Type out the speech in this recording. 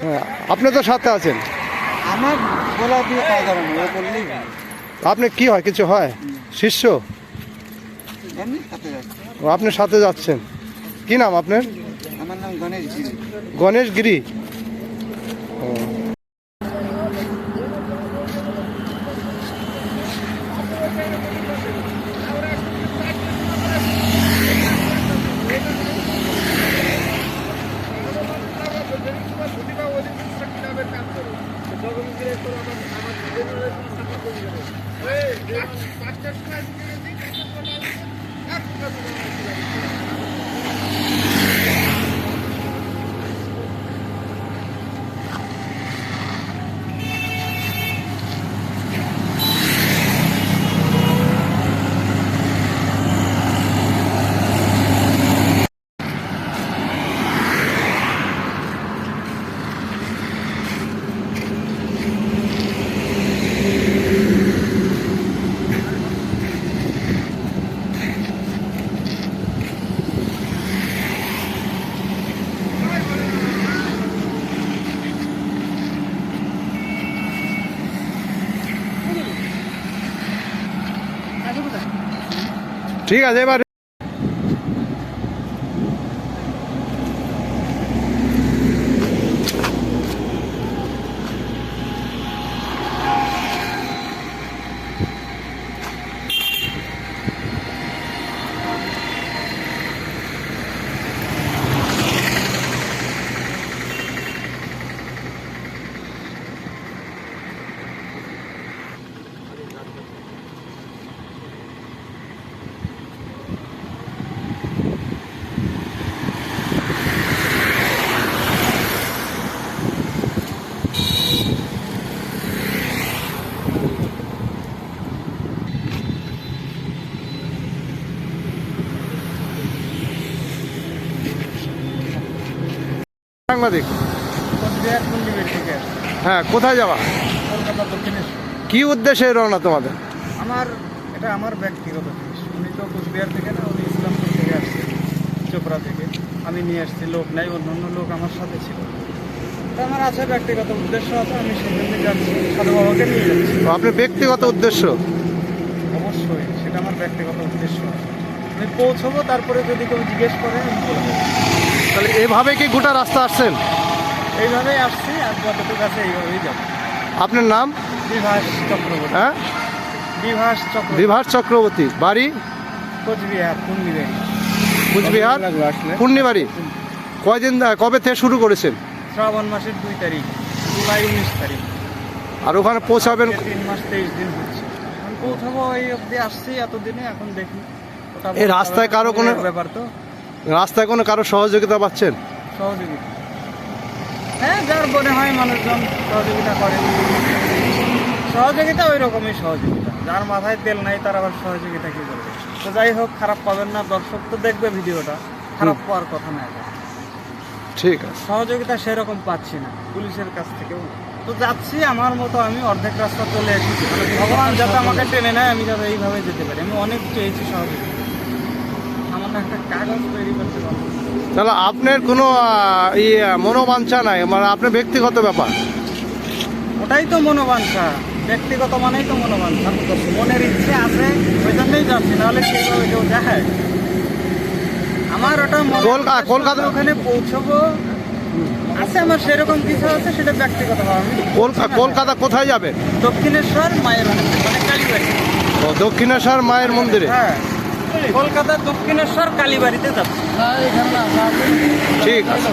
হ্যাঁ আপনি তো সাথে আছেন। আমার বলা দিয়ে কাজ হবে না ও আপনি কি হয় কিছু হয়? শিষ্য? আপনি সাথে যাচ্ছেন। কি নাম আপনার? আমার নাম গণেশ ঝিরি গণেশ গিরি। পাঁচটার সময় ঠিক আছে এবার সাংবাদিক হ্যাঁ কোথায় যাওয়া কি উদ্দেশ্যে রওনা তোমাদের? আমার এটা আমার ব্যক্তিগত জিনিস। উনি তো কোচবিহার থেকে না উনি ইসলামপুর থেকে আসছে চোপড়া থেকে। আমি নিয়ে আসছি লোক নাই অন্য অন্য লোক আমার সাথে ছিল। তো আমার আছে ব্যক্তিগত উদ্দেশ্য আছে আমি জন্য যাচ্ছি সাধু বাবাকে নিয়ে যাচ্ছি। আপনার ব্যক্তিগত উদ্দেশ্য? অবশ্যই সেটা আমার ব্যক্তিগত উদ্দেশ্য। আমি পৌঁছবো তারপরে যদি কেউ জিজ্ঞেস করে আমি বলব তাহলে এভাবে কি গোটা রাস্তা আসছেন? এইভাবেই আসছি আর যতটুকু আছে এইভাবেই যাব। আপনার নাম? বিভাস চক্রবর্তী। হ্যাঁ? বিভাস চক্রবর্তী। বিভাস চক্রবর্তী। বাড়ি? কোচবিহার কুন্ডিবেড়ি কুচবিহার? পূর্ণিবাড়ি কয়দিন কবে থেকে শুরু করেছেন? শ্রাবণ মাসের দুই তারিখ জুলাই উনিশ তারিখ। আর ওখানে পৌঁছাবেন তিন মাস তেইশ দিন হচ্ছে। পৌঁছাবো এই অবধি আসছি এতদিনে এখন দেখি। এই রাস্তায় কারও কোনো- ব্যাপার তো। রাস্তায় কোনো কারও সহযোগিতা পাচ্ছেন? সহযোগিতা। হ্যাঁ যার মনে হয় মানুষজন সহযোগিতা করে সহযোগিতা ওই রকমই সহযোগিতা। যার মাথায় তেল নাই তার আবার সহযোগিতা কি করবে? তো যাই হোক খারাপ পাবেন না। দর্শক তো দেখবে ভিডিওটা। খারাপ পাওয়ার কথা না এটা ঠিক আছে। সহযোগিতা সেরকম পাচ্ছি না পুলিশের কাছ থেকেও। তো যাচ্ছি আমার মতো আমি অর্ধেক রাস্তা চলে এসেছি। মানে ভগবান যাতে আমাকে টেনে নেয় আমি যাতে এইভাবে যেতে পারি। আমি অনেক চেয়েছি সহযোগিতা। সামান্য একটা তাহলে আপনার কোনো ইয়ে মনোবাঞ্ছা নাই মানে আপনার ব্যক্তিগত ব্যাপার? ওটাই তো মনোবাঞ্ছা ব্যক্তিগত মানেই তো মনোবাঞ্ছা মনের ইচ্ছে আছে ওই জন্যই যাচ্ছি নাহলে সেইভাবে কেউ দেখায় আমার ওটা কলকাতা- ওখানে পৌঁছবো। আছে আমার সেরকম কিছু আছে সেটা ব্যক্তিগত কলকাতা কোথায় যাবে? দক্ষিণেশ্বর মায়ের মন্দির, মানে কালীবাড়ি। ও দক্ষিণেশ্বর মায়ের মন্দিরে? হ্যাঁ। কলকাতা দক্ষিণেশ্বর কালীবাড়িতে যাচ্ছি ঠিক আছে।